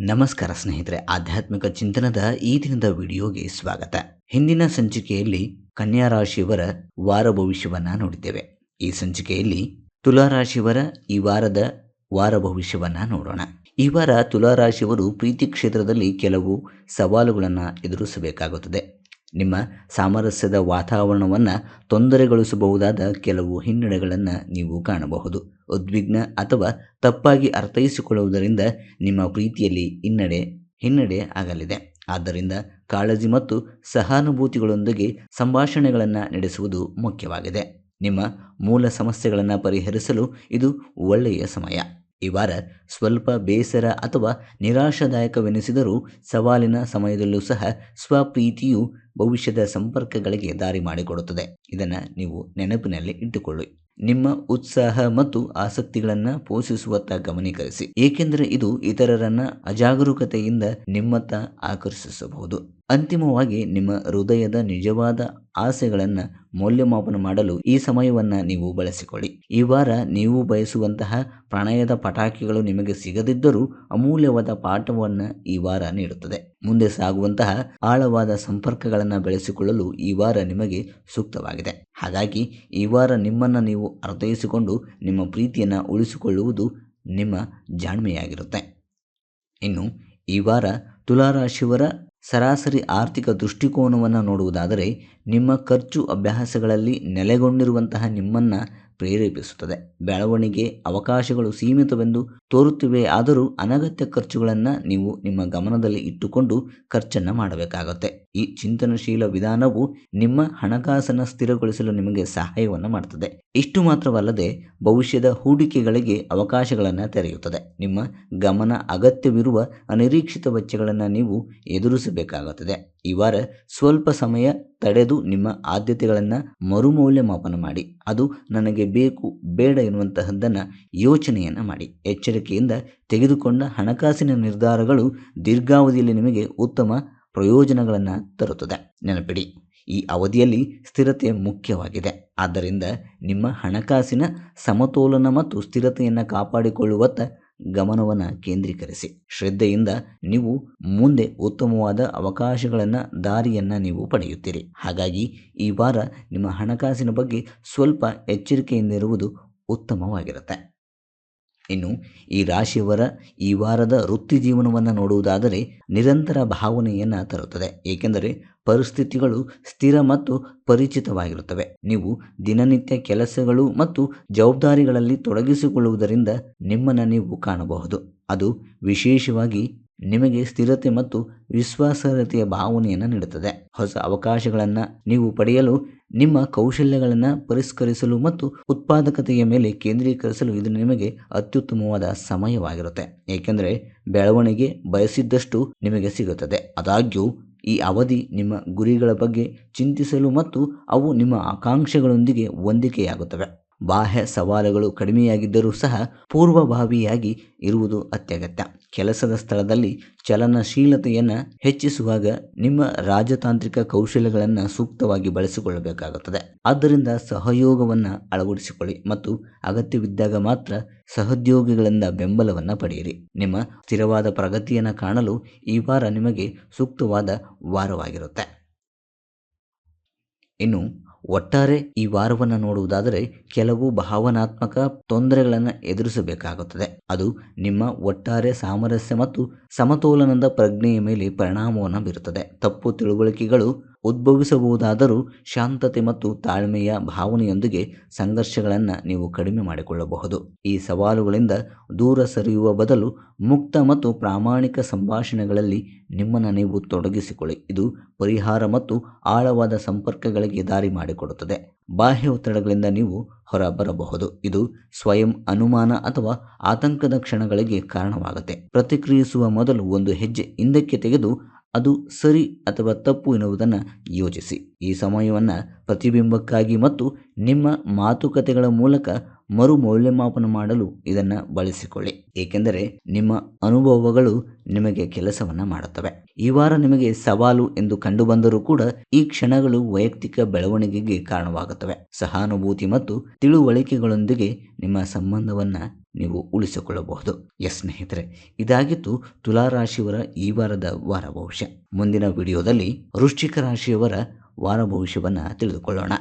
ನಮಸ್ಕಾರ ಸ್ನೇಹಿತರೆ, ಆಧ್ಯಾತ್ಮಿಕ ಚಿಂತನದ ಈ ದಿನದ ವಿಡಿಯೋಗೆ ಸ್ವಾಗತ. ಹಿಂದಿನ ಸಂಚಿಕೆಯಲ್ಲಿ ಕನ್ಯಾ ರಾಶಿಯವರ ವಾರ ಭವಿಷ್ಯವನ್ನ ನೋಡಿದ್ದೇವೆ. ಈ ಸಂಚಿಕೆಯಲ್ಲಿ ತುಲಾ ರಾಶಿಯವರ ಈ ವಾರದ ವಾರ ಭವಿಷ್ಯವನ್ನ ನೋಡೋಣ. ಈ ವಾರ ತುಲಾ ರಾಶಿಯವರು ಪ್ರೀತಿ ಕ್ಷೇತ್ರದಲ್ಲಿ ಕೆಲವು ಸವಾಲುಗಳನ್ನು ಎದುರಿಸಬೇಕಾಗುತ್ತದೆ. ನಿಮ್ಮ ಸಾಮರಸ್ಯದ ವಾತಾವರಣವನ್ನು ತೊಂದರೆಗೊಳಿಸಬಹುದಾದ ಕೆಲವು ಹಿನ್ನಡೆಗಳನ್ನು ನೀವು ಕಾಣಬಹುದು. ಉದ್ವಿಗ್ನ ಅಥವಾ ತಪ್ಪಾಗಿ ಅರ್ಥೈಸಿಕೊಳ್ಳುವುದರಿಂದ ನಿಮ್ಮ ಪ್ರೀತಿಯಲ್ಲಿ ಹಿನ್ನಡೆ ಹಿನ್ನಡೆ ಆಗಲಿದೆ. ಆದ್ದರಿಂದ ಕಾಳಜಿ ಮತ್ತು ಸಹಾನುಭೂತಿಗಳೊಂದಿಗೆ ಸಂಭಾಷಣೆಗಳನ್ನು ನಡೆಸುವುದು ಮುಖ್ಯವಾಗಿದೆ. ನಿಮ್ಮ ಮೂಲ ಸಮಸ್ಯೆಗಳನ್ನು ಪರಿಹರಿಸಲು ಇದು ಒಳ್ಳೆಯ ಸಮಯ. ಈ ವಾರ ಸ್ವಲ್ಪ ಬೇಸರ ಅಥವಾ ನಿರಾಶಾದಾಯಕವೆನಿಸಿದರೂ ಸವಾಲಿನ ಸಮಯದಲ್ಲೂ ಸಹ ಸ್ವಪ್ರೀತಿಯು ಭವಿಷ್ಯದ ಸಂಪರ್ಕಗಳಿಗೆ ದಾರಿ ಮಾಡಿಕೊಡುತ್ತದೆ. ಇದನ್ನು ನೀವು ನೆನಪಿನಲ್ಲಿ ಇಟ್ಟುಕೊಳ್ಳಿ. ನಿಮ್ಮ ಉತ್ಸಾಹ ಮತ್ತು ಆಸಕ್ತಿಗಳನ್ನು ಪೋಷಿಸುವತ್ತ ಗಮನೀಕರಿಸಿ. ಏಕೆಂದರೆ ಇದು ಇತರರನ್ನ ಅಜಾಗರೂಕತೆಯಿಂದ ನಿಮ್ಮತ್ತ ಆಕರ್ಷಿಸಬಹುದು. ಅಂತಿಮವಾಗಿ ನಿಮ್ಮ ಹೃದಯದ ನಿಜವಾದ ಆಸೆಗಳನ್ನು ಮೌಲ್ಯಮಾಪನ ಮಾಡಲು ಈ ಸಮಯವನ್ನ ನೀವು ಬಳಸಿಕೊಳ್ಳಿ. ಈ ವಾರ ನೀವು ಬಯಸುವಂತಹ ಪ್ರಣಯದ ಪಟಾಕಿಗಳು ನಿಮಗೆ ಸಿಗದಿದ್ದರೂ ಅಮೂಲ್ಯವಾದ ಪಾಠವನ್ನು ಈ ವಾರ ನೀಡುತ್ತದೆ. ಮುಂದೆ ಸಾಗುವಂತಹ ಆಳವಾದ ಸಂಪರ್ಕಗಳನ್ನು ಬೆಳೆಸಿಕೊಳ್ಳಲು ಈ ವಾರ ನಿಮಗೆ ಸೂಕ್ತವಾಗಿದೆ. ಹಾಗಾಗಿ ಈ ವಾರ ನಿಮ್ಮನ್ನು ನೀವು ಅರ್ಥೈಸಿಕೊಂಡು ನಿಮ್ಮ ಪ್ರೀತಿಯನ್ನು ಉಳಿಸಿಕೊಳ್ಳುವುದು ನಿಮ್ಮ ಜಾಣ್ಮೆಯಾಗಿರುತ್ತೆ. ಇನ್ನು ಈ ವಾರ ತುಲಾರಾಶಿಯವರ ಸರಾಸರಿ ಆರ್ಥಿಕ ದೃಷ್ಟಿಕೋನವನ್ನು ನೋಡುವುದಾದರೆ ನಿಮ್ಮ ಖರ್ಚು ಅಭ್ಯಾಸಗಳಲ್ಲಿ ನೆಲೆಗೊಂಡಿರುವಂತಹ ನಿಮ್ಮನ್ನು ಪ್ರೇರೇಪಿಸುತ್ತದೆ. ಬೆಳವಣಿಗೆ ಅವಕಾಶಗಳು ಸೀಮಿತವೆಂದು ತೋರುತ್ತಿವೆ. ಆದರೂ ಅನಗತ್ಯ ಖರ್ಚುಗಳನ್ನು ನೀವು ನಿಮ್ಮ ಗಮನದಲ್ಲಿ ಇಟ್ಟುಕೊಂಡು ಖರ್ಚನ್ನು ಮಾಡಬೇಕಾಗುತ್ತೆ. ಈ ಚಿಂತನಶೀಲ ವಿಧಾನವು ನಿಮ್ಮ ಹಣಕಾಸನ್ನು ಸ್ಥಿರಗೊಳಿಸಲು ನಿಮಗೆ ಸಹಾಯವನ್ನು ಮಾಡುತ್ತದೆ ಇಷ್ಟು ಮಾತ್ರವಲ್ಲದೆ ಭವಿಷ್ಯದ ಹೂಡಿಕೆಗಳಿಗೆ ಅವಕಾಶಗಳನ್ನು ತೆರೆಯುತ್ತದೆ. ನಿಮ್ಮ ಗಮನ ಅಗತ್ಯವಿರುವ ಅನಿರೀಕ್ಷಿತ ವೆಚ್ಚಗಳನ್ನು ನೀವು ಎದುರಿಸಬೇಕಾಗುತ್ತದೆ. ಈ ವಾರ ಸ್ವಲ್ಪ ಸಮಯ ತಡೆದು ನಿಮ್ಮ ಆದ್ಯತೆಗಳನ್ನು ಮರುಮೌಲ್ಯಮಾಪನ ಮಾಡಿ. ಅದು ನನಗೆ ಬೇಕು, ಬೇಡ ಎನ್ನುವಂತಹದ್ದನ್ನು ಯೋಚನೆಯನ್ನು ಮಾಡಿ. ಎಚ್ಚರಿಕೆಯಿಂದ ತೆಗೆದುಕೊಂಡ ಹಣಕಾಸಿನ ನಿರ್ಧಾರಗಳು ದೀರ್ಘಾವಧಿಯಲ್ಲಿ ನಿಮಗೆ ಉತ್ತಮ ಪ್ರಯೋಜನಗಳನ್ನು ತರುತ್ತದೆ. ನೆನಪಿಡಿ, ಈ ಅವಧಿಯಲ್ಲಿ ಸ್ಥಿರತೆ ಮುಖ್ಯವಾಗಿದೆ. ಆದ್ದರಿಂದ ನಿಮ್ಮ ಹಣಕಾಸಿನ ಸಮತೋಲನ ಮತ್ತು ಸ್ಥಿರತೆಯನ್ನು ಕಾಪಾಡಿಕೊಳ್ಳುವತ್ತ ಗಮನವನ್ನು ಕೇಂದ್ರೀಕರಿಸಿ. ಶ್ರದ್ಧೆಯಿಂದ ನೀವು ಮುಂದೆ ಉತ್ತಮವಾದ ಅವಕಾಶಗಳನ್ನು, ದಾರಿಯನ್ನು ನೀವು ಪಡೆಯುತ್ತೀರಿ. ಹಾಗಾಗಿ ಈ ವಾರ ನಿಮ್ಮ ಹಣಕಾಸಿನ ಬಗ್ಗೆ ಸ್ವಲ್ಪ ಎಚ್ಚರಿಕೆಯಿಂದಿರುವುದು ಉತ್ತಮವಾಗಿರುತ್ತೆ. ಇನ್ನು ಈ ರಾಶಿಯವರ ಈ ವಾರದ ವೃತ್ತಿ ಜೀವನವನ್ನು ನೋಡುವುದಾದರೆ ನಿರಂತರ ಭಾವನೆಯನ್ನು ತರುತ್ತದೆ. ಏಕೆಂದರೆ ಪರಿಸ್ಥಿತಿಗಳು ಸ್ಥಿರ ಮತ್ತು ಪರಿಚಿತವಾಗಿರುತ್ತವೆ. ನೀವು ದಿನನಿತ್ಯ ಕೆಲಸಗಳು ಮತ್ತು ಜವಾಬ್ದಾರಿಗಳಲ್ಲಿ ತೊಡಗಿಸಿಕೊಳ್ಳುವುದರಿಂದ ನಿಮ್ಮನ್ನು ನೀವು ಕಾಣಬಹುದು. ಅದು ವಿಶೇಷವಾಗಿ ನಿಮಗೆ ಸ್ಥಿರತೆ ಮತ್ತು ವಿಶ್ವಾಸಾರ್ಹತೆಯ ಭಾವನೆಯನ್ನು ನೀಡುತ್ತದೆ. ಹೊಸ ಅವಕಾಶಗಳನ್ನು ನೀವು ಪಡೆಯಲು, ನಿಮ್ಮ ಕೌಶಲ್ಯಗಳನ್ನು ಪರಿಷ್ಕರಿಸಲು ಮತ್ತು ಉತ್ಪಾದಕತೆಯ ಮೇಲೆ ಕೇಂದ್ರೀಕರಿಸಲು ಇದು ನಿಮಗೆ ಅತ್ಯುತ್ತಮವಾದ ಸಮಯವಾಗಿರುತ್ತೆ. ಏಕೆಂದರೆ ಬೆಳವಣಿಗೆ ಬಯಸಿದ್ದಷ್ಟು ನಿಮಗೆ ಸಿಗುತ್ತದೆ. ಆದಾಗ್ಯೂ, ಈ ಅವಧಿ ನಿಮ್ಮ ಗುರಿಗಳ ಬಗ್ಗೆ ಚಿಂತಿಸಲು ಮತ್ತು ಅವು ನಿಮ್ಮ ಆಕಾಂಕ್ಷೆಗಳೊಂದಿಗೆ ಹೊಂದಿಕೆಯಾಗುತ್ತವೆ. ಬಾಹ್ಯ ಸವಾಲುಗಳು ಕಡಿಮೆಯಾಗಿದ್ದರೂ ಸಹ ಪೂರ್ವಭಾವಿಯಾಗಿ ಇರುವುದು ಅತ್ಯಗತ್ಯ. ಕೆಲಸದ ಸ್ಥಳದಲ್ಲಿ ಚಲನಶೀಲತೆಯನ್ನು ಹೆಚ್ಚಿಸುವಾಗ ನಿಮ್ಮ ರಾಜತಾಂತ್ರಿಕ ಕೌಶಲ್ಯಗಳನ್ನು ಸೂಕ್ತವಾಗಿ ಬಳಸಿಕೊಳ್ಳಬೇಕಾಗುತ್ತದೆ. ಆದ್ದರಿಂದ ಸಹಯೋಗವನ್ನು ಅಳವಡಿಸಿಕೊಳ್ಳಿ ಮತ್ತು ಅಗತ್ಯವಿದ್ದಾಗ ಮಾತ್ರ ಸಹೋದ್ಯೋಗಿಗಳಿಂದ ಬೆಂಬಲವನ್ನು ಪಡೆಯಿರಿ. ನಿಮ್ಮ ಸ್ಥಿರವಾದ ಪ್ರಗತಿಯನ್ನು ಕಾಣಲು ಈ ವಾರ ನಿಮಗೆ ಸೂಕ್ತವಾದ ವಾರವಾಗಿರುತ್ತೆ. ಇನ್ನು ಒಟ್ಟಾರೆ ಈ ವಾರವನ್ನು ನೋಡುವುದಾದರೆ ಕೆಲವು ಭಾವನಾತ್ಮಕ ತೊಂದರೆಗಳನ್ನು ಎದುರಿಸಬೇಕಾಗುತ್ತದೆ. ಅದು ನಿಮ್ಮ ಒಟ್ಟಾರೆ ಸಾಮರಸ್ಯ ಮತ್ತು ಸಮತೋಲನದ ಪ್ರಜ್ಞೆಯ ಮೇಲೆ ಪರಿಣಾಮವನ್ನು ಬೀರುತ್ತದೆ. ತಪ್ಪು ತಿಳುವಳಿಕೆಗಳು ಉದ್ಭವಿಸಬಹುದಾದರೂ ಶಾಂತತೆ ಮತ್ತು ತಾಳ್ಮೆಯ ಭಾವನೆಯೊಂದಿಗೆ ಸಂಘರ್ಷಗಳನ್ನು ನೀವು ಕಡಿಮೆ ಮಾಡಿಕೊಳ್ಳಬಹುದು. ಈ ಸವಾಲುಗಳಿಂದ ದೂರ ಸರಿಯುವ ಬದಲು ಮುಕ್ತ ಮತ್ತು ಪ್ರಾಮಾಣಿಕ ಸಂಭಾಷಣೆಗಳಲ್ಲಿ ನಿಮ್ಮನ್ನು ನೀವು ತೊಡಗಿಸಿಕೊಳ್ಳಿ. ಇದು ಪರಿಹಾರ ಮತ್ತು ಆಳವಾದ ಸಂಪರ್ಕಗಳಿಗೆ ದಾರಿ ಮಾಡಿಕೊಡುತ್ತದೆ. ಬಾಹ್ಯ ಒತ್ತಡಗಳಿಂದ ನೀವು ಹೊರಬರಬಹುದು. ಇದು ಸ್ವಯಂ ಅನುಮಾನ ಅಥವಾ ಆತಂಕದ ಕ್ಷಣಗಳಿಗೆ ಕಾರಣವಾಗುತ್ತೆ. ಪ್ರತಿಕ್ರಿಯಿಸುವ ಮೊದಲು ಒಂದು ಹೆಜ್ಜೆ ಹಿಂದಕ್ಕೆ ತೆಗೆದು ಅದು ಸರಿ ಅಥವಾ ತಪ್ಪು ಎನ್ನುವುದನ್ನು ಯೋಚಿಸಿ. ಈ ಸಮಯವನ್ನು ಪ್ರತಿಬಿಂಬಕ್ಕಾಗಿ ಮತ್ತು ನಿಮ್ಮ ಮಾತುಕತೆಗಳ ಮೂಲಕ ಮರು ಮೌಲ್ಯಮಾಪನ ಮಾಡಲು ಇದನ್ನು ಬಳಸಿಕೊಳ್ಳಿ. ಏಕೆಂದರೆ ನಿಮ್ಮ ಅನುಭವಗಳು ನಿಮಗೆ ಕೆಲಸವನ್ನು ಮಾಡುತ್ತವೆ. ಈ ವಾರ ನಿಮಗೆ ಸವಾಲು ಎಂದು ಕಂಡುಬಂದರೂ ಕೂಡ ಈ ಕ್ಷಣಗಳು ವೈಯಕ್ತಿಕ ಬೆಳವಣಿಗೆಗೆ ಕಾರಣವಾಗುತ್ತವೆ. ಸಹಾನುಭೂತಿ ಮತ್ತು ತಿಳುವಳಿಕೆಗಳೊಂದಿಗೆ ನಿಮ್ಮ ಸಂಬಂಧವನ್ನು ನೀವು ಉಳಿಸಿಕೊಳ್ಳಬಹುದು. ಎಸ್ ಸ್ನೇಹಿತರೆ, ಇದಾಗಿತ್ತು ತುಲಾರಾಶಿಯವರ ಈ ವಾರದ ವಾರ ಭವಿಷ್ಯ ಮುಂದಿನ ವಿಡಿಯೋದಲ್ಲಿ ವೃಶ್ಚಿಕ ರಾಶಿಯವರ ವಾರ ಭವಿಷ್ಯವನ್ನು ತಿಳಿದುಕೊಳ್ಳೋಣ.